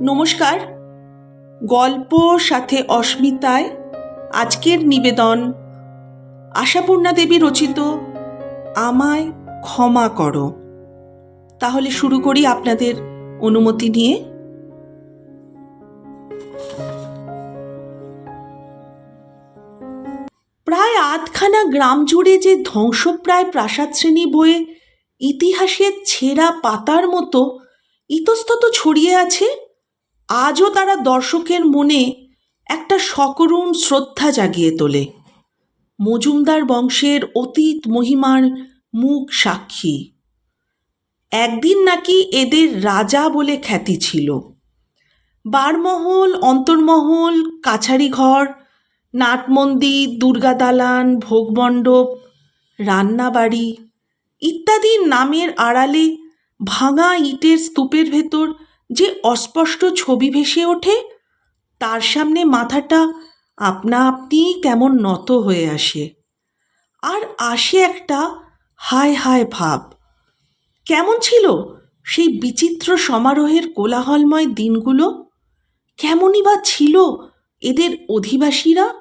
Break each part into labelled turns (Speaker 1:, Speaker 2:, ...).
Speaker 1: নমস্কার। গল্প সাথে অস্মিতায় আজকের নিবেদন আশাপূর্ণা দেবী রচিত আমায় ক্ষমা করো। তাহলে শুরু করি আপনাদের অনুমতি নিয়ে। প্রায় আধখানা গ্রাম জুড়ে যে ধ্বংসপ্রায় প্রাসাদ শ্রেণি বয়ে ইতিহাসের ছেঁড়া পাতার মতো ইতস্তত ছড়িয়ে আছে আজও তারা দর্শকের মনে একটা সকরুণ শ্রদ্ধা জাগিয়ে তোলে। মজুমদার বংশের অতীত মহিমার মুখ সাক্ষী। একদিন নাকি এদের রাজা বলে খ্যাতি ছিল। বারমহল, অন্তর্মহল কাছারি ঘর নাটমন্দির দুর্গা দালান ভোগমণ্ডপ, রান্নাবাড়ি ইত্যাদি নামের আড়ালে ভাঙা ইটের স্তূপের ভেতর যে অস্পষ্ট ছবি ভেসে ওঠে, তার সামনে মাথাটা আপনা আপনি কেমন নত হয়ে আসে। আর আসে একটা হায় হায় ভাব। কেমন ছিল সেই বিচিত্র সমারোহের কোলাহলময় দিনগুলো? কেমনই বা ছিল এদের অধিবাসীরা?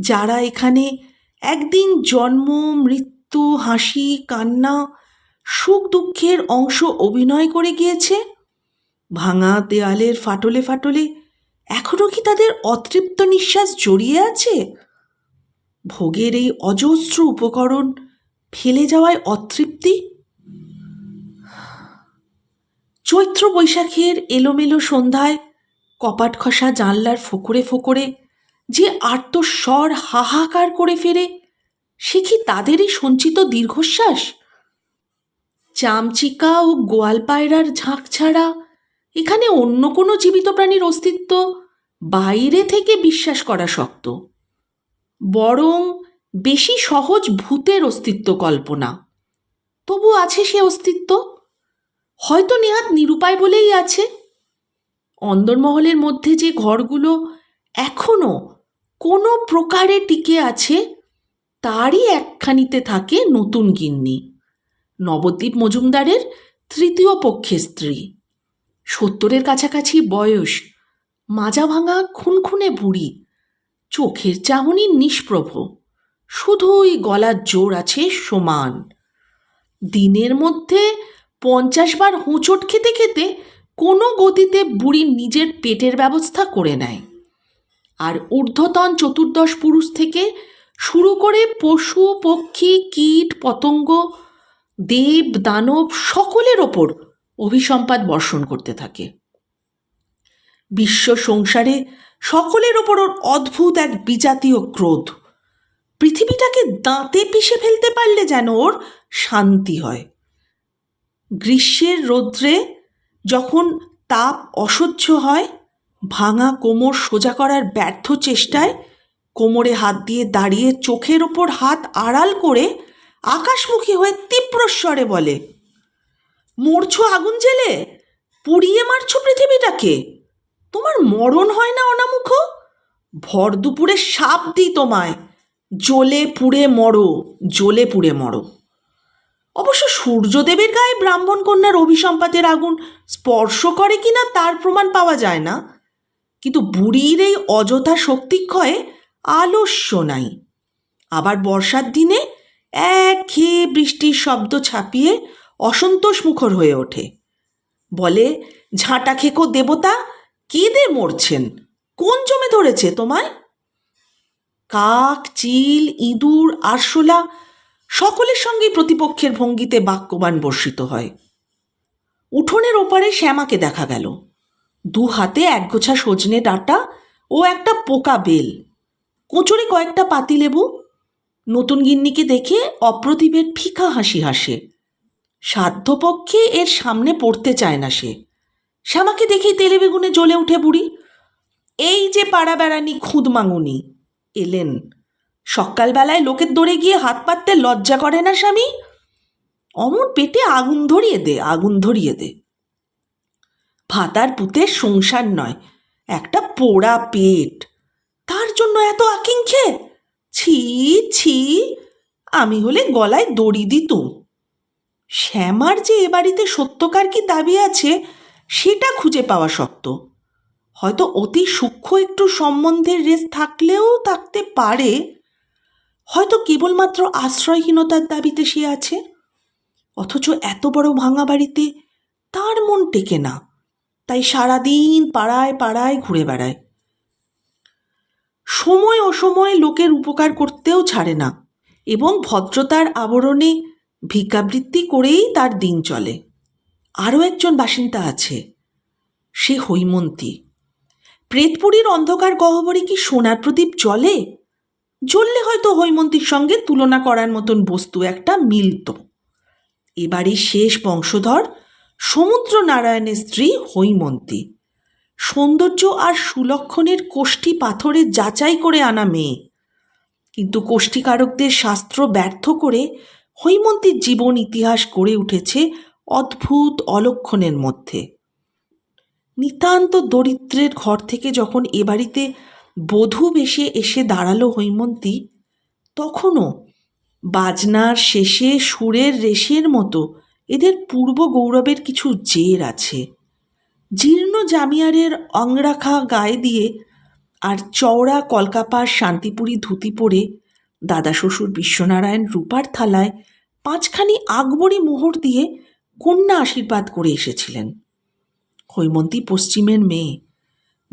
Speaker 1: যারা এখানে একদিন জন্ম, মৃত্যু, হাসি, কান্না সুখ দুঃখের অংশ অভিনয় করে গিয়েছে? ভাঙা দেয়ালের ফাটলে ফাটলে এখনও কি তাদের অতৃপ্ত নিঃশ্বাস জড়িয়ে আছে? ভোগের এই অজস্র উপকরণ ফেলে যাওয়ায় অতৃপ্তি? চৈত্র বৈশাখের এলোমেলো সন্ধ্যায় কপাট খসা জানলার ফোকরে ফোকরে যে আর্তস্বর হাহাকার করে ফেরে, সে কি তাদেরই সঞ্চিত দীর্ঘশ্বাস? চামচিকা ও গোয়াল পায়রার ঝাঁক ছাড়া এখানে অন্য কোনো জীবিত প্রাণীর অস্তিত্ব বাইরে থেকে বিশ্বাস করা শক্ত। বরং বেশি সহজ ভূতের অস্তিত্ব কল্পনা। তবু আছে সে অস্তিত্ব? হয়তো নেহাত নিরুপায় বলেই আছে। অন্দরমহলের মধ্যে যে ঘরগুলো এখনও কোনো প্রকারে টিকে আছে, তারই একখানিতে থাকে নতুন গিন্নি, নবদ্বীপ মজুমদারের তৃতীয় পক্ষের স্ত্রী। সত্তরের কাছাকাছি বয়স। মাজা ভাঙা খুনখুনে বুড়ি। চোখের চাহনি নিষ্প্রভ। শুধুই গলার জোর আছে সমান। দিনের মধ্যে পঞ্চাশ বার হোঁচট খেতে খেতে কোনো গতিতে বুড়ি নিজের পেটের ব্যবস্থা করে নেয়। আর ঊর্ধ্বতন চতুর্দশ পুরুষ থেকে শুরু করে পশু, পক্ষী, কীট, পতঙ্গ, দেব, দানব সকলের ওপর অভিসম্পাদ বর্ষণ করতে থাকে। বিশ্ব সংসারে সকলের ওপর ওর অদ্ভুত এক বিজাতীয় ক্রোধ। পৃথিবীটাকে দাঁতে পিষে ফেলতে পারলে যেন ওর শান্তি হয়। গ্রীষ্মের রৌদ্রে যখন তাপ অসহ্য হয়, ভাঙা কোমর সোজা করার ব্যর্থ চেষ্টায় কোমরে হাত দিয়ে দাঁড়িয়ে চোখের ওপর হাত আড়াল করে আকাশমুখী হয়ে তীব্রস্বরে বলে মরছো আগুন জেলে? পুড়িয়ে মারছো পৃথিবীটাকে? তোমার মরণ হয় না অনামুখ? ভর দুপুরে সাপ দিই তোমায়। জ্বলে পুড়ে মরো, জ্বলে পুড়ে মরো। অবশ্য সূর্যদেবের গায়ে ব্রাহ্মণ কন্যার অভিসম্পাতের আগুন স্পর্শ করে কিনা তার প্রমাণ পাওয়া যায় না। কিন্তু বুড়ির এই অযথা শক্তিক্ষয়ে আলস্য নাই। আবার বর্ষার দিনে এক খেয়ে বৃষ্টির শব্দ ছাপিয়ে অসন্তোষ মুখর হয়ে ওঠে। বলে, ঝাঁটা খেকো দেবতা, কেঁদে মরছেন? কোন জমে ধরেছে তোমায়? কাক, চিল, ইঁদুর, আরশোলা সকলের সঙ্গেই প্রতিপক্ষের ভঙ্গিতে বাক্যবান বর্ষিত হয়। উঠোনের ওপারে শ্যামাকে দেখা গেল। দু হাতে একগোছা সজনে ডাঁটা ও একটা পোকা বেল। কোচরে কয়েকটা পাতিলেবু। নতুন গিন্নিকে দেখে অপ্রতিভের ফিকা হাসি হাসে। সাধ্যপক্ষে এর সামনে পড়তে চায় না সে। শ্যামাকে দেখেই তেলে বেগুনে জ্বলে উঠে বুড়ি। এই যে পাড়া বেড়ানি খুদ মাঙুনি, এলেন। সকালবেলায় লোকের দৌড়ে গিয়ে হাত পাততে লজ্জা করে না স্বামী? অমর পেটে আগুন ধরিয়ে দে, আগুন ধরিয়ে দে। ভাতার পুতের সংসার নয়, একটা পোড়া পেট। তার জন্য এত আকিঙ্খে ছি ছি, আমি হলে গলায় দড়ি দিতুম। শ্যামার যে এ বাড়িতে সত্যকার কি দাবি আছে, সেটা খুঁজে পাওয়া শক্ত হয়তো অতি সূক্ষ্ম একটু সম্বন্ধের রেস থাকলেও থাকতে পারে। হয়তো কেবলমাত্র আশ্রয়হীনতার দাবিতে সে আছে। অথচ এত বড় ভাঙা বাড়িতে তার মন টেকে না। তাই সারাদিন পাড়ায় পাড়ায় ঘুরে বেড়ায়। সময় অসময়ে লোকের উপকার করতেও ছাড়ে না। এবং ভদ্রতার আবরণে ভিক্ষাবৃত্তি করেই তার দিন চলে। আরও একজন বাসিন্দা আছে, সে হৈমন্তী। প্রেতপুরীর অন্ধকার গহ্বরে কি সোনার প্রদীপ জ্বলে? জ্বললে হয়তো হৈমন্তীর সঙ্গে তুলনা করার মতন বস্তু একটা মিলত। এবারই শেষ বংশধর সমুদ্র নারায়ণের স্ত্রী হৈমন্তী। সৌন্দর্য আর সুলক্ষণের কোষ্ঠী পাথরে যাচাই করে আনা মেয়ে। কিন্তু কোষ্ঠীকারকদের শাস্ত্র ব্যর্থ করে হৈমন্তীর জীবন ইতিহাস গড়ে উঠেছে অদ্ভুত অলক্ষণের মধ্যে। নিতান্ত দরিদ্রের ঘর থেকে যখন এ বাড়িতে বধূ বেশে এসে দাঁড়াল হৈমন্তী, তখনও বাজনার শেষে সুরের রেশের মতো এদের পূর্ব গৌরবের কিছু জের আছে। জীর্ণ জামিয়ারের অংরাখা গায়ে দিয়ে আর চওড়া কলকাপার শান্তিপুরি ধুতি পরে দাদা শ্বশুর বিশ্বনারায়ণ রূপার থালায় পাঁচখানি আকবরী মোহর দিয়ে কন্যা আশীর্বাদ করে এসেছিলেন। হৈমন্তী পশ্চিমের মেয়ে।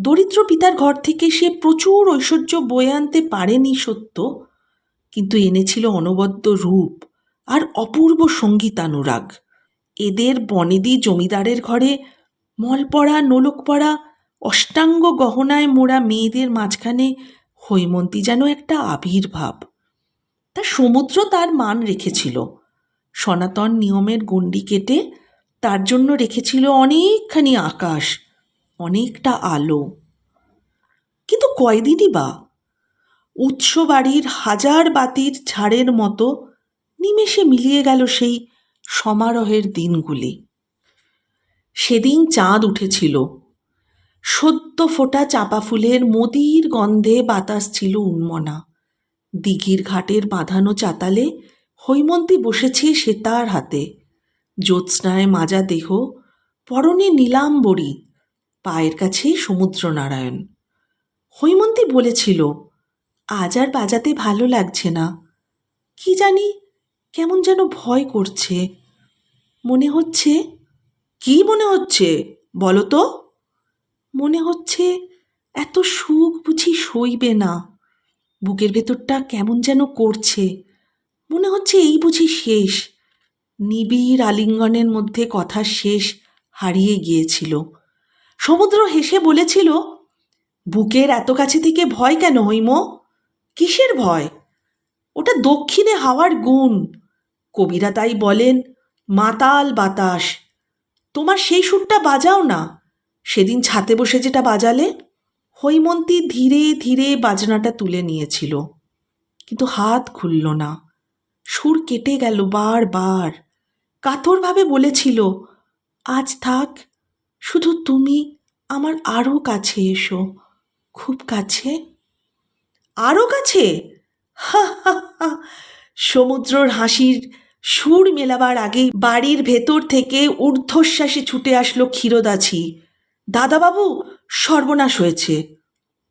Speaker 1: দরিদ্র পিতার ঘর থেকে সে প্রচুর ঐশ্বর্য বয়ে আনতে পারেনি সত্য, কিন্তু এনেছিল অনবদ্য রূপ আর অপূর্ব সঙ্গীতানুরাগ। এদের বনেদি জমিদারের ঘরে মলপড়া, নোলকপড়া, অষ্টাঙ্গ গহনায় মোড়া মেয়েদের মাঝখানে হৈমন্তী যেন একটা আবির্ভাব। তা সমুদ্র তার মান রেখেছিল। সনাতন নিয়মের গণ্ডি কেটে তার জন্য রেখেছিল অনেকখানি আকাশ, অনেকটা আলো। কিন্তু কয়দিনই বা? উৎস বাড়ির হাজার বাতির ঝাড়ের মতো নিমেষে মিলিয়ে গেল সেই সমারোহের দিনগুলি। সেদিন চাঁদ উঠেছিল। সদ্য ফোটা চাপা ফুলের মদির গন্ধে বাতাস ছিল উন্মনা। দিঘির ঘাটের বাঁধানো চাতালে হৈমন্তী বসেছে সেতার হাতে। জ্যোৎস্নায় মাজা দেহ, পরনে নীলাম্বরী, পায়ের কাছে সমুদ্র নারায়ণ হৈমন্তী বলেছিল, আজ আর বাজাতে ভালো লাগছে না। কি জানি কেমন যেন ভয় করছে। মনে হচ্ছে কি মনে হচ্ছে? বলো তো। মনে হচ্ছে এত সুখ বুঝি সইবে না। বুকের ভেতরটা কেমন যেন করছে। মনে হচ্ছে এই বুঝি শেষ। নিবিড় আলিঙ্গনের মধ্যে কথা শেষ হারিয়ে গিয়েছিল। সমুদ্র হেসে বলেছিল, বুকের এত কাছে থেকে ভয় কেন হইম কিসের ভয়? ওটা দক্ষিণে হাওয়ার গুণ। কবিরা তাই বলেন, মাতাল বাতাস। তোমার সেই সুরটা বাজাও না। সেদিন ছাতে বসে যেটা বাজালে হৈমন্তী ধীরে ধীরে বাজনাটা তুলে নিয়েছিল। কিন্তু হাত খুলল না। সুর কেটে গেল বারবার। কাতরভাবে বলেছিল, আজ থাক, শুধু তুমি আমার আরও কাছে এসো। খুব কাছে? আরও কাছে? সমুদ্রর হাসির সুর মেলাবার আগেই বাড়ির ভেতর থেকে ঊর্ধ্বশ্বাসে ছুটে আসলো ক্ষীরদাছি। দাদাবাবু, সর্বনাশ হয়েছে।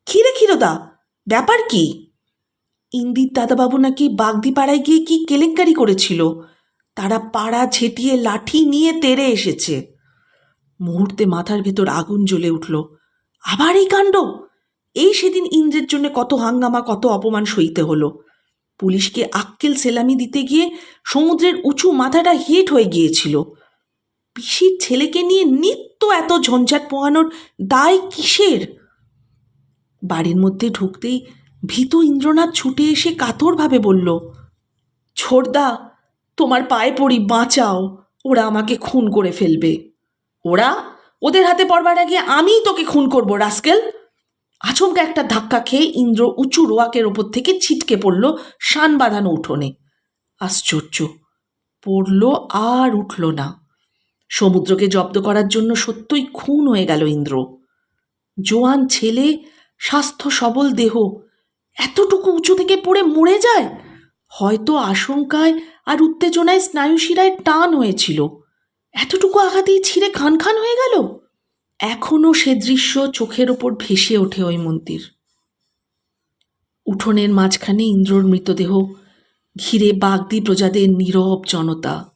Speaker 1: খিরে ক্ষীরদা, ব্যাপার কি? ইন্দির দাদাবাবু নাকি বাগদিপাড়ায় গিয়ে কি কেলেঙ্কারি করেছিল? তারা পাড়া ছেটিয়ে লাঠি নিয়ে তেড়ে এসেছে। মুহূর্তে মাথার ভেতর আগুন জ্বলে উঠল। আবার এই কাণ্ড? এই সেদিন ইন্দ্রের জন্য কত হাঙ্গামা, কত অপমান সইতে হলো। পুলিশকে আক্কেল সেলামি দিতে গিয়ে সমুদ্রের উঁচু মাথাটা হিট হয়ে গিয়েছিল। পিসির ছেলেকে নিয়ে নিত্য এত ঝঞ্ঝাট পোহানোর দায় কিসের? বাড়ির মধ্যে ঢুকতেই ভীত ইন্দ্রনাথ ছুটে এসে কাতরভাবে বলল ছোড়দা তোমার পায়ে পড়ি, বাঁচাও। ওরা আমাকে খুন করে ফেলবে। ওরা? ওদের হাতে পড়বার আগে আমিই তোকে খুন করব, রাস্কেল! আচমকা একটা ধাক্কা খেয়ে ইন্দ্র উঁচু রোয়াকের ওপর থেকে ছিটকে পড়ল শান বাঁধানো উঠোনে। আশ্চর্য, পড়ল আর উঠল না। সমুদ্রকে জব্দ করার জন্য সত্যই খুন হয়ে গেল ইন্দ্র। জোয়ান ছেলে স্বাস্থ্য সবল দেহ। এতটুকু উঁচু থেকে পড়ে মরে যায়? হয়তো আশঙ্কায় আর উত্তেজনায় স্নায়ুশিরায় টান হয়েছিল। এতটুকু আঘাতেই ছিঁড়ে খান খান হয়ে গেল? এখনও সে দৃশ্য চোখের ওপর ভেসে ওঠে ওই মন্দির। উঠোনের মাঝখানে ইন্দ্রর মৃতদেহ, ঘিরে বাগদি প্রজাদের নীরব জনতা।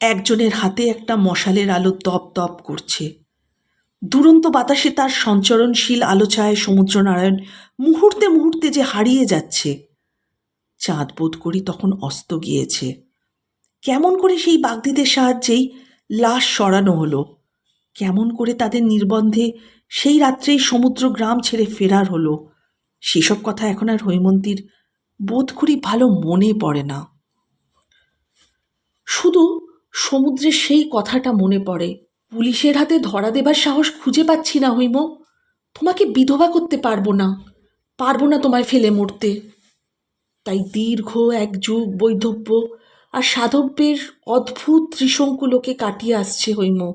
Speaker 1: একজনের হাতে একটা মশালের আলো দপ দপ করছে। দুরন্ত বাতাসে তার সঞ্চরণশীল আলোচায় সমুদ্রনারায়ণ মুহূর্তে মুহূর্তে যে হারিয়ে যাচ্ছে, চাঁদ বোধ করি তখন অস্ত গিয়েছে। কেমন করে সেই বাগদিদের সাহায্যেই লাশ সরানো হলো, কেমন করে তাদের নির্বন্ধে সেই রাত্রেই সমুদ্র গ্রাম ছেড়ে ফেরার হলো, সেসব কথা এখন আর হৈমন্তীর বোধ করি ভালো মনে পড়ে না। শুধু সমুদ্রের সেই কথাটা মনে পড়ে পুলিশের হাতে ধরা দেবার সাহস খুঁজে পাচ্ছি না হৈম। তোমাকে বিধবা করতে পারব না। পারব না তোমায় ফেলে মরতে। তাই দীর্ঘ এক যুগ বৈধব্য আর সাধব্যের অদ্ভুত ত্রিশঙ্কুলোকে কাটিয়ে আসছে হৈম।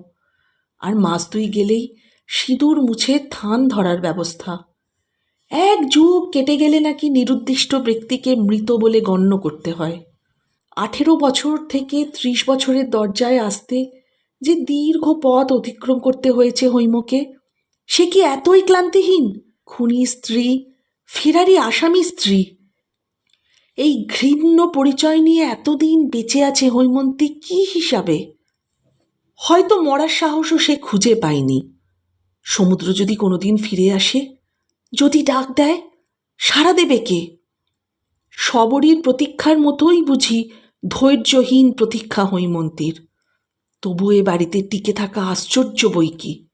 Speaker 1: আর মাস দুই গেলেই সিঁদুর মুছে থান ধরার ব্যবস্থা। এক যুগ কেটে গেলে নাকি নিরুদ্দিষ্ট ব্যক্তিকে মৃত বলে গণ্য করতে হয়। আঠেরো বছর থেকে ত্রিশ বছরের দরজায় আসতে যে দীর্ঘ পথ অতিক্রম করতে হয়েছে হৈমকে, সে কি এতই ক্লান্তিহীন? খুনি স্ত্রী ফেরারি আসামি স্ত্রী। এই ঘৃণ্য পরিচয় নিয়ে এতদিন বেঁচে আছে হৈমন্তী কি হিসাবে? হয়তো মরার সাহসও সে খুঁজে পায়নি। সমুদ্র যদি কোনোদিন ফিরে আসে, যদি ডাক দেয় সারা দেবে কে? সবরীর প্রতীক্ষার মতোই বুঝি ধৈর্যহীন প্রতীক্ষা হৈমন্তীর। তবু এ বাড়িতে টিকে থাকা আশ্চর্য বই কি?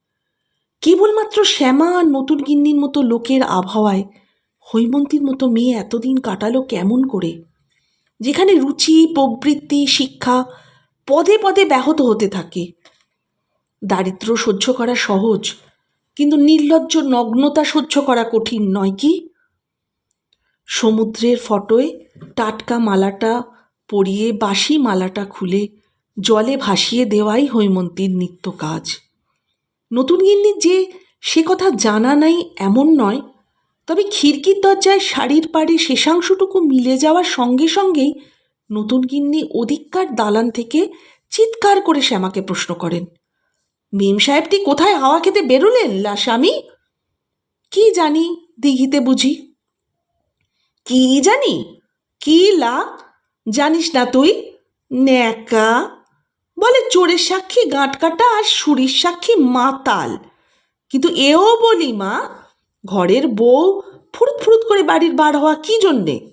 Speaker 1: কেবলমাত্র শ্যামা আর নতুন গিন্নির মতো লোকের আবহাওয়ায় হৈমন্তীর মতো মেয়ে এতদিন কাটালো কেমন করে? যেখানে রুচি, প্রবৃত্তি, শিক্ষা পদে পদে ব্যাহত হতে থাকে। দারিদ্র সহ্য করা সহজ, কিন্তু নির্লজ্জ নগ্নতা সহ্য করা কঠিন নয় কি? সমুদ্রের ফটোয় টাটকা মালাটা পরিয়ে বাসি মালাটা খুলে জলে ভাসিয়ে দেওয়াই হৈমন্তীর নিত্য কাজ। নতুন গিন্নির যে সে কথা জানা নাই এমন নয়, তবে খিড়কির দরজায় শাড়ির পাড়ে শেষাংশটুকু মিলে যাওয়ার সঙ্গে সঙ্গেই নতুন গিন্নি অধিককার দালান থেকে চিৎকার করে শ্যামাকে প্রশ্ন করেন মেম সাহেবটি কোথায় হাওয়া খেতে বেরোলেন লা স্বামী কি জানি দিঘিতে বুঝি? কি জানি? কি লা জানিস না তুই, ন্যাকা বলে চোরের সাক্ষী গাঁট কাটা আর সুরির সাক্ষী মাতাল। কিন্তু এও বলি মা, ঘরের বউ ফুরুত ফুরুত করে বাড়ির বার হওয়া কি জন্যে?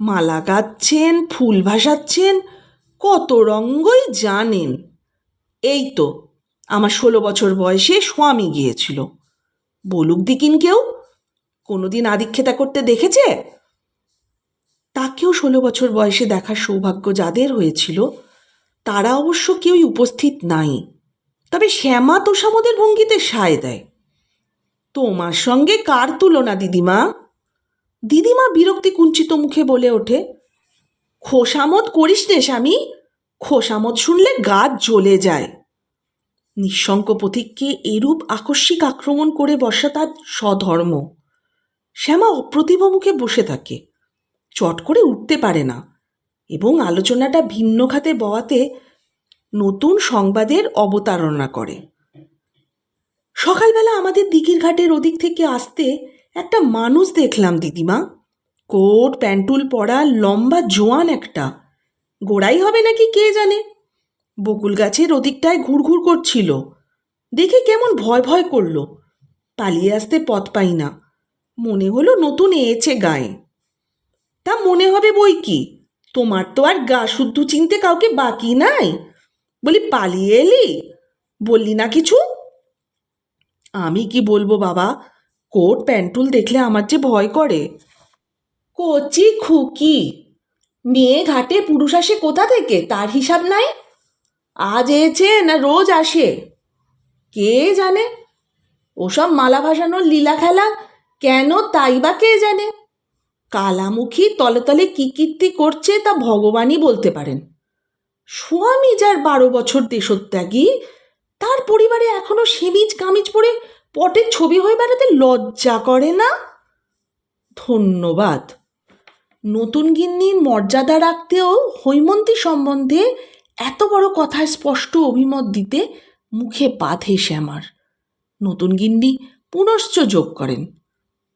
Speaker 1: মালা গাচ্ছেন, ফুল ভাসাচ্ছেন, কত রঙ্গই জানেন। এই তো, আমার ষোলো বছর বয়সে স্বামী গিয়েছিল। বলুক দিকিন কেউ, কোনোদিন আদিক্ষেতা করতে দেখেছে? তাকেও ষোলো বছর বয়সে দেখার সৌভাগ্য যাদের হয়েছিল তারা অবশ্য কেউই উপস্থিত নাই। তবে শ্যামা তোষামদের ভঙ্গিতে সায় দেয়। তোমার সঙ্গে কার তুলনা, দিদিমা? দিদিমা বিরক্তি কুঞ্চিত মুখে বলে ওঠে, খোসামত করিস রে স্বামী, খোসামত শুনলে গা জ্বলে যায়। নিঃশঙ্ক পথিককে এরূপ আকস্মিক আক্রমণ করে বসা তার স্বধর্ম। শ্যামা অপ্রতিভ মুখে বসে থাকে, চট করে উঠতে পারে না। এবং আলোচনাটা ভিন্ন খাতে বওয়াতে নতুন সংবাদের অবতারণা করে। সকালবেলা আমাদের দিঘির ঘাটের ওদিক থেকে আসতে একটা মানুষ দেখলাম, দিদিমা। কোট, প্যান্টুল পরা, লম্বা জোয়ান একটা। গোড়াই হবে নাকি কে জানে? বকুল গাছের ওদিকটায় ঘুরঘুর করছিল। দেখে কেমন ভয় ভয় করল। পালিয়ে আসতে পথ পাই না। মনে হলো নতুন এয়েছে গায়ে। তা মনে হবে বই কি? তোমার তো আর গা শুদ্ধ চিনতে কাউকে বাকি নাই। বলি, পালিয়ে এলি? বললি না কিছু? আমি কি বলব বাবা? কোট প্যান্টুল দেখলে আমার যে ভয় করে। কচি খুকি, মেয়ে ঘাটে পুরুষ আসে কোথা থেকে? তার হিসাব নাই। আজ এসে না রোজ আসে? কে জানে? ওসব মালা ভাসানোর লীলা খেলা কেন তাই বা কে জানে? কালামুখী তলে তলে কী কীর্তি করছে তা ভগবানই বলতে পারেন। স্বামী যার বারো বছর দেশত্যাগী, তার পরিবারে এখনও সেমিজ কামিজ পরে পটের ছবি হয়ে বেড়াতে লজ্জা করে না? ধন্যবাদ। নতুন গিন্নির মর্যাদা রাখতেও হৈমন্তী সম্বন্ধে এত বড় কথায় স্পষ্ট অভিমত দিতে মুখে বাঁধে শ্যামার নতুন গিন্নি পুনশ্চ যোগ করেন।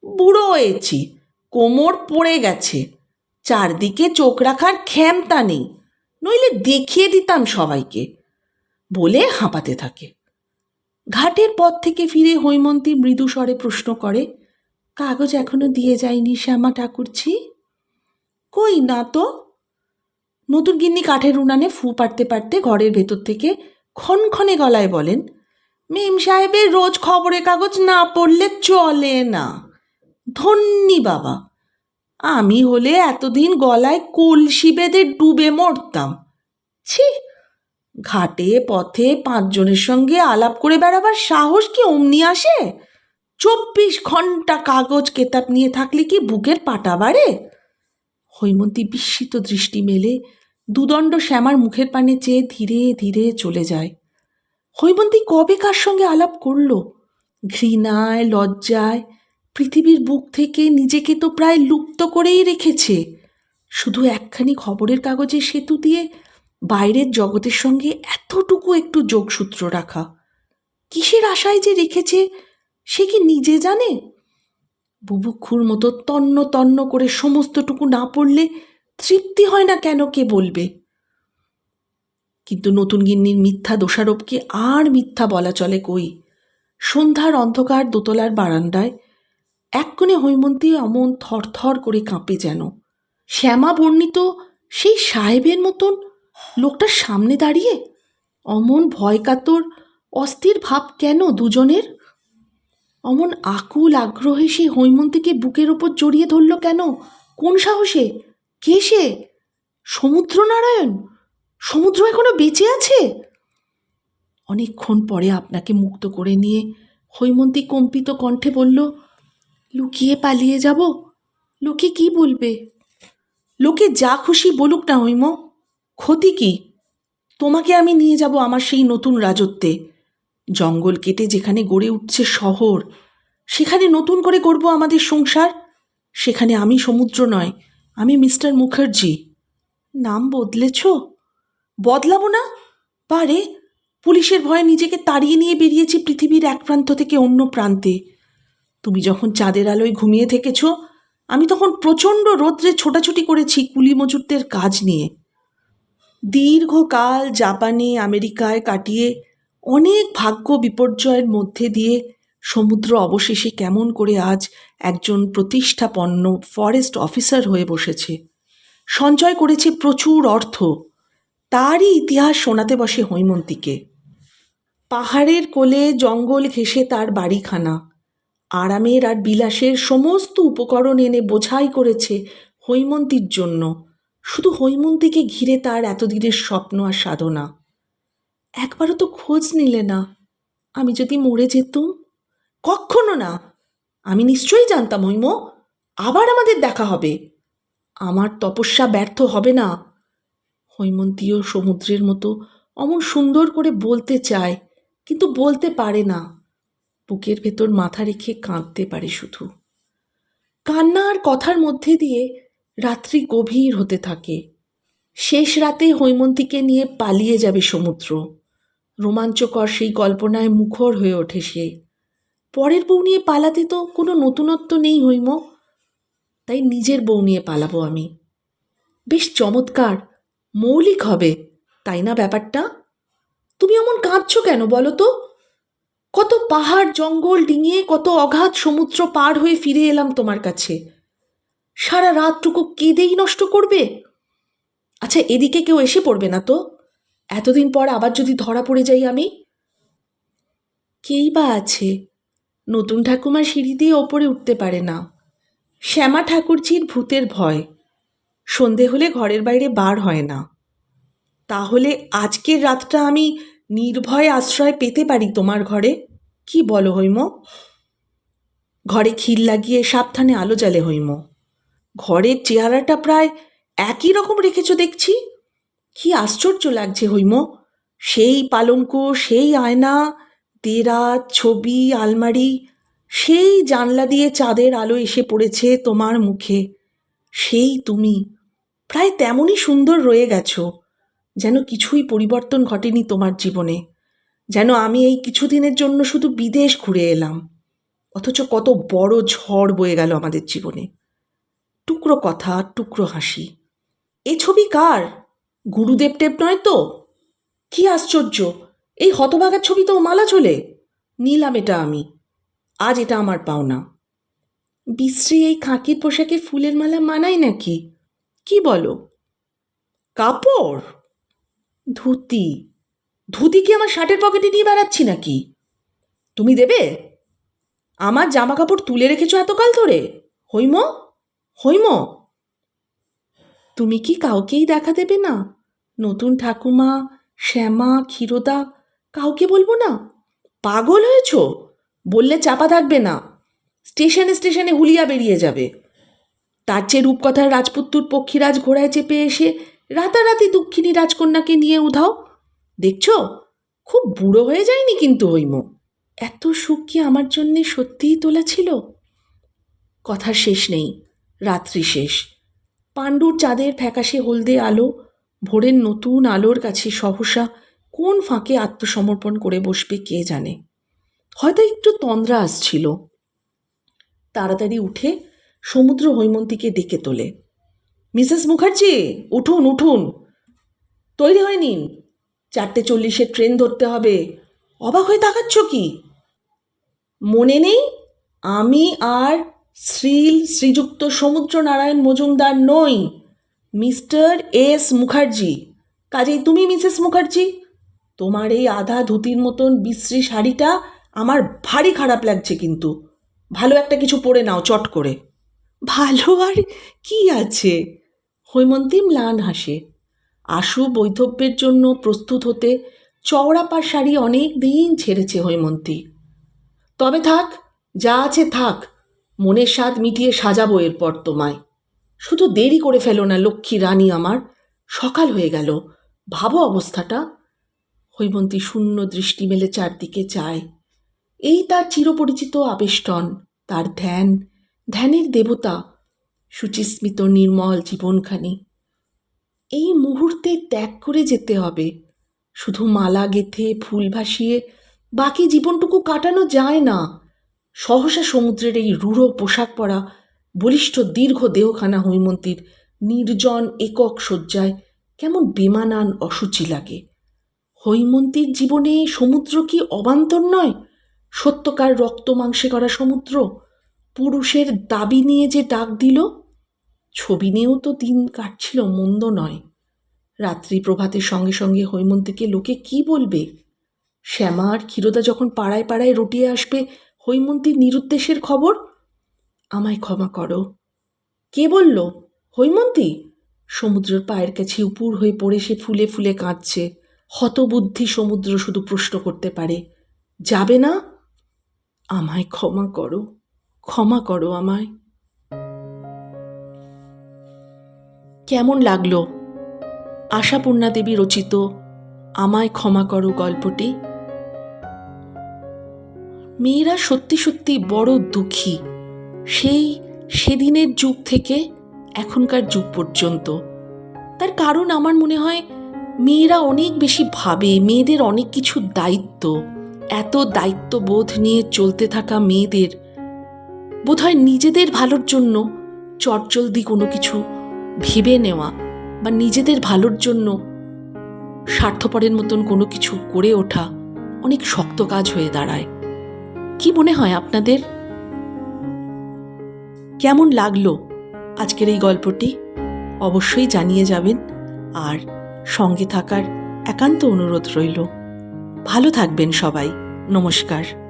Speaker 1: বুড়ো হয়েছি। কোমর পড়ে গেছে। চারদিকে চোখ রাখার ক্ষমতা নেই। নইলে দেখিয়ে দিতাম সবাইকে, বলে হাঁপাতে থাকে। ঘাটের পথ থেকে ফিরে হৈমন্তী মৃদু স্বরে প্রশ্ন করে, কাগজ এখনও দিয়ে যায়নি শ্যামা ঠাকুরছি কই না তো? নতুন গিন্নি কাঠের উনানে ফু পারতে পারতে ঘরের ভেতর থেকে ক্ষণক্ষণে গলায় বলেন, মেম সাহেবের রোজ খবরের কাগজ না পড়লে চলে না। ধন্যি বাবা। আমি হলে এতদিন গলায় কলসি বেঁধে ডুবে মরতাম। ছি, ঘাটে, পথে পাঁচজনের সঙ্গে আলাপ করে বেড়াবার সাহস কি অমনি আসে? চব্বিশ ঘণ্টা কাগজ কেতাব নিয়ে থাকলে কি বুকের পাটা বাড়ে? হৈমন্তী বিস্মিত দৃষ্টি মেলে, দুদণ্ড শ্যামার মুখের পানে চেয়ে ধীরে ধীরে চলে যায়। হৈমন্তী কবে কার সঙ্গে আলাপ করল? ঘৃণায়, লজ্জায় পৃথিবীর বুক থেকে নিজেকে তো প্রায় লুপ্ত করেই রেখেছে। শুধু একখানি খবরের কাগজে সেতু দিয়ে বাইরের জগতের সঙ্গে এতটুকু একটু যোগসূত্র রাখা। কিসের আশায় যে রেখেছে, সে কি নিজে জানে? বুবুক্ষুর মতো তন্ন তন্ন করে সমস্তটুকু না পড়লে তৃপ্তি হয় না কেন কে বলবে? কিন্তু নতুন গিন্নির মিথ্যা দোষারোপকে আর মিথ্যা বলা চলে কই? সন্ধ্যার অন্ধকার দোতলার বারান্দায় এক কোণে হৈমন্তী অমন থরথর করে কাঁপে যেন। শ্যামা বর্ণিত সেই সাহেবের মতন লোকটার সামনে দাঁড়িয়ে অমন ভয় কাতর অস্থির ভাব কেন দুজনের? অমন আকুল আগ্রহে সে হৈমন্তীকে বুকের ওপর জড়িয়ে ধরল কেন? কোন সাহসে? কে সে? সমুদ্র নারায়ণ সমুদ্র এখনও বেঁচে আছে? অনেকক্ষণ পরে আপনাকে মুক্ত করে নিয়ে হৈমন্তী কম্পিত কণ্ঠে বলল লুকিয়ে পালিয়ে যাব? লোকে কি বলবে? লোকে যা খুশি বলুক না হৈম। ক্ষতি কি? তোমাকে আমি নিয়ে যাব আমার সেই নতুন রাজত্বে। জঙ্গল কেটে যেখানে গড়ে উঠছে শহর, সেখানে নতুন করে করব আমাদের সংসার? সেখানে আমি সমুদ্র নয়, আমি মিস্টার মুখার্জি। নাম বদলেছ? বদলাবো না? পারে পুলিশের ভয়ে নিজেকে তাড়িয়ে নিয়ে বেরিয়েছি পৃথিবীর এক প্রান্ত থেকে অন্য প্রান্তে। তুমি যখন চাঁদের আলোয় ঘুমিয়ে থেকেছ, আমি তখন প্রচণ্ড রৌদ্রে ছোটাছুটি করেছি কুলি মজুরদের কাজ নিয়ে। দীর্ঘকাল জাপানে, আমেরিকায় কাটিয়ে অনেক ভাগ্য বিপর্যয়ের মধ্যে দিয়ে সমুদ্র অবশেষে কেমন করে আজ একজন প্রতিষ্ঠাপন্ন ফরেস্ট অফিসার হয়ে বসেছে। সঞ্চয় করেছে প্রচুর অর্থ। তারই ইতিহাস শোনাতে বসে হৈমন্তীকে। পাহাড়ের কোলে জঙ্গল ঘেঁষে তার বাড়িখানা। আরামের আর বিলাসের সমস্ত উপকরণ এনে বোঝাই করেছে হৈমন্তীর জন্য। শুধু হৈমন্তীকে ঘিরে তার এতদিনের স্বপ্ন আর সাধনা। একবারও তো খোঁজ নিলে না। আমি যদি মরে যেতুম? কখনো না। আমি নিশ্চয়ই জানতাম হৈম, আবার আমাদের দেখা হবে। আমার তপস্যা ব্যর্থ হবে না। হৈমন্তীও সমুদ্রের মতো অমন সুন্দর করে বলতে চায়, কিন্তু বলতে পারে না। বুকের ভেতর মাথা রেখে কাঁদতে পারে শুধু। কান্না আর কথার মধ্যে দিয়ে রাত্রি গভীর হতে থাকে। শেষ রাতে হৈমন্তীকে নিয়ে পালিয়ে যাবে সমুদ্র। রোমাঞ্চকর সেই কল্পনায় মুখর হয়ে ওঠে সে। পরের বউ নিয়ে পালাতে তো কোনো নতুনত্ব নেই হৈম। তাই নিজের বউ নিয়ে পালাবো আমি। বেশ চমৎকার, মৌলিক হবে, তাই না ব্যাপারটা? তুমি অমন কাঁদছো কেন বলো তো? কত পাহাড় জঙ্গল ডিঙিয়ে কত অগাধ সমুদ্র পার হয়ে ফিরে এলাম তোমার কাছে। সারা রাতটুকু কেঁদেই নষ্ট করবে? আচ্ছা এদিকে কেউ এসে পড়বে না তো? এতদিন পর আবার যদি ধরা পড়ে যাই আমি? কেই বা আছে। নতুন ঠাকুমা সিঁড়ি দিয়ে ওপরে উঠতে পারে না। শ্যামা ঠাকুরজির ভূতের ভয়। সন্ধে হলে ঘরের বাইরে বার হয় না। তাহলে আজকের রাতটা আমি নির্ভয় আশ্রয় পেতে পারি তোমার ঘরে? কি বলো হৈম? ঘরে খিল লাগিয়ে সাবধানে আলো জ্বালে হৈম। ঘরের চেহারাটা প্রায় একই রকম রেখেছ দেখছি। কি আশ্চর্য লাগছে হৈম। সেই পালঙ্ক, সেই আয়না দেরাজ ছবি, আলমারি, সেই জানলা দিয়ে চাঁদের আলো এসে পড়েছে তোমার মুখে। সেই তুমি। প্রায় তেমনই সুন্দর রয়ে গেছো। যেন কিছুই পরিবর্তন ঘটেনি তোমার জীবনে, যেন আমি এই কিছুদিনের জন্য শুধু বিদেশ ঘুরে এলাম। অথচ কত বড় ঝড় বয়ে গেল আমাদের জীবনে। টুকরো কথা, টুকরো হাসি। এ ছবি কার? গুরুদেব টেপ নয় তো? কি আশ্চর্য! এই হতভাগার ছবি তো মালা চলে। নিলাম এটা আমি। আজ এটা আমার পাওনা। বিশ্রী এই খাঁকির পোশাকে ফুলের মালা মানাই নাকি? কি বলো? কাপড়! ধুতি। ধুতি কি আমার শার্টের পকেটে নিয়ে বেড়াচ্ছি নাকি? তুমি দেবে? আমার জামা কাপড় তুলে রেখেছো এতকাল ধরে? হৈম? হৈম? তুমি কি কাউকেই দেখা দেবে না? নতুন ঠাকুমা, শ্যামা, ক্ষীরদা, কাউকে বলব না? পাগল হয়েছ? বললে চাপা থাকবে না। স্টেশনে স্টেশনে হুলিয়া বেরিয়ে যাবে। তার চেয়ে রূপকথার রাজপুত্তুর পক্ষীরাজ ঘোড়ায় চেপে এসে রাতারাতি দুঃখিনী রাজকন্যাকে নিয়ে উধাও। দেখছ? খুব বুড়ো হয়ে যায়নি কিন্তু হৈম এত সুখ কি আমার জন্যে সত্যিই তোলা ছিল? কথার শেষ নেই, রাত্রি শেষ। পাণ্ডুর চাঁদের ফ্যাকাশে হলদে আলো, ভোরের নতুন আলোর কাছে সহসা কোন ফাঁকে আত্মসমর্পণ করে বসবে কে জানে? হয়তো একটু তন্দ্রা আসছিল। তাড়াতাড়ি উঠে সমুদ্র হৈমন্তীকে ডেকে তোলে। মিসেস মুখার্জি, উঠুন উঠুন। তৈরি হয়ে নিন। চারটে চল্লিশে ট্রেন ধরতে হবে। অবাক হয়ে তাকাচ্ছ কি? মনে নেই? আমি আর শ্রীল শ্রীযুক্ত সমুদ্র নারায়ণ মজুমদার নই, মিস্টার এস মুখার্জি। কাজেই তুমি, মিসেস মুখার্জি। তোমার এই আধা ধুতির মতন বিশ্রী শাড়িটা আমার ভারী খারাপ লাগছে কিন্তু। ভালো একটা কিছু পরে নাও, চট করে। ভালো? আর কি আছে? হৈমন্তী ম্লান হাসে। আশু বৈধব্যের জন্য প্রস্তুত হতে চওড়া পার শাড়ি অনেক দিন ছেড়েছে হৈমন্তী। তবে থাক, যা আছে থাক, মনের স্বাদ মিটিয়ে সাজাবো এরপর তোমায়। শুধু দেরি করে ফেলো না, লক্ষ্মী রানী আমার, সকাল হয়ে গেল, ভাবো অবস্থাটা। হৈমন্তী শূন্য দৃষ্টি মেলে চারদিকে চায়। এই তার চিরপরিচিত আবেষ্টন, তার ধ্যান, ধ্যানের দেবতা সুচিস্মিত নির্মল জীবনখানি। এই মুহূর্তে ত্যাগ করে যেতে হবে। শুধু মালা গেথে, ফুল ভাসিয়ে বাকি জীবনটুকু কাটানো যায় না। সহসা সমুদ্রের এই রূঢ় পোশাক পরা বলিষ্ঠ দীর্ঘ দেহখানা হৈমন্তীর নির্জন একক শয্যায় কেমন বেমানান অসুচি লাগে। হৈমন্তীর জীবনে সমুদ্র কি অবান্তর নয়? সত্যকার রক্ত মাংসে করা সমুদ্র? পুরুষের দাবি নিয়ে যে ডাক দিল? ছবি নিয়েও তো দিন কাটছিল, মন্দ নয়। রাত্রি প্রভাতের সঙ্গে সঙ্গে হৈমন্তীকে লোকে কি বলবে? শ্যামা আর ক্ষীরোদা যখন পাড়ায় পাড়ায় রটিয়ে আসবে, হৈমন্তীর নিরুদ্দেশের খবর? আমায় ক্ষমা করো। কে বলল? হৈমন্তী? সমুদ্রের পায়ের কাছে উপুর হয়ে পড়ে সে ফুলে ফুলে কাঁদছে। হতবুদ্ধি সমুদ্র শুধু প্রশ্ন করতে পারে। যাবে না? আমায় ক্ষমা করো। ক্ষমা করো আমায়। কেমন লাগল? আশাপূর্ণা দেবী রচিত আমায় ক্ষমা করো গল্পটি। মেয়েরা সত্যি সত্যি বড় দুঃখী। সেই সেদিনের যুগ থেকে এখনকার যুগ পর্যন্ত। তার কারণ আমার মনে হয় মেয়েরা অনেক বেশি ভাবে, মেয়েদের অনেক কিছু দায়িত্ব, এত দায়িত্ববোধ নিয়ে চলতে থাকা মেয়েদের। বোধহয় নিজেদের ভালোর জন্য চটজলদি কোনো কিছু ভেবে নেওয়া বা নিজেদের ভালোর জন্য স্বার্থপরের মতন কোনো কিছু করে ওঠা অনেক শক্ত কাজ হয়ে দাঁড়ায়। কি মনে হয় আপনাদের? কেমন লাগল আজকের এই গল্পটি? অবশ্যই জানিয়ে যাবেন আর সঙ্গে থাকার একান্ত অনুরোধ রইল। ভালো থাকবেন সবাই। নমস্কার।